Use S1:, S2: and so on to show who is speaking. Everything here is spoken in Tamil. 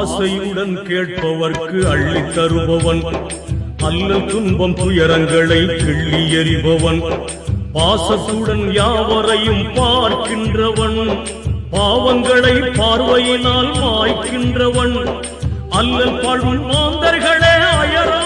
S1: ஆசையுடன் கேட்பவர்க்கு அள்ளி தருபவன். அல்லல் துன்பம் துயரங்களை கிள்ளி எறிபவன். பாசத்துடன் யாவரையும் பார்க்கின்றவன். பாவங்களை பார்வையினால் மாய்க்கின்றவன். அல்லல் பழும் மாந்தர்களே அயரா